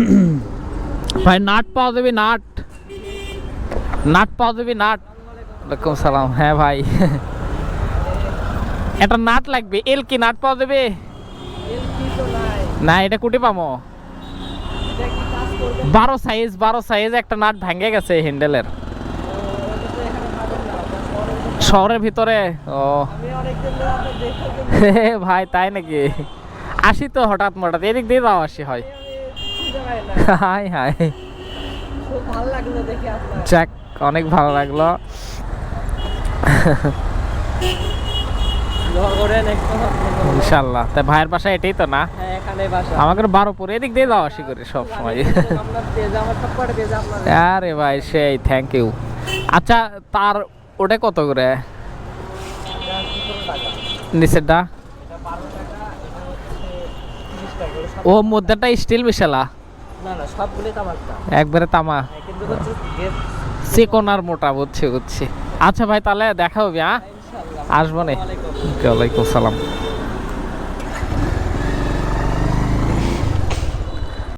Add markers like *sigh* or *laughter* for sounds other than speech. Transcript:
*clears throat* ভাই নাট পাওয়া যাবে নাট। নাট পাওয়া যাবে নাট। ওয়ালাইকুম সালাম। হ্যাঁ ভাই। *laughs* একটা নাট লাগবে। এল কি নাট পাওয়া যাবে? না এটা কুটি পামো। বারো সাইজ বারো সাইজ একটা নাট ভেঙে গেছে হ্যান্ডেলের শহরের ভিতরে? ও। *laughs* ভাই তাই নাকি? আসি তো হঠাৎ মঠাৎ। এদিক দিয়ে যাও আসি হয়। হাই হাই। যাক, অনেক ভালো লাগল। ইনশাল্লাহ। তা ভাইয়ের বাসা এটাই তো না? আমাকে বারো পরে এদিক দিয়ে যাও আসি করি সব সময়। আরে ভাই, সেই থ্যাংক ইউ আচ্ছা তার ওটা কত করে? নিচেরটা? ও মধ্যেটা স্টিল মিশালা না না সবগুলোই তামাকটা একবারে তামা। কিন্তু হচ্ছে গেট চিকন আর মোটা বুঝছে বুঝছে। আচ্ছা ভাই তাহলে দেখা হবে হ্যাঁ? আসব নে। ওয়ালাইকুম ওয়ালাইকুম সালাম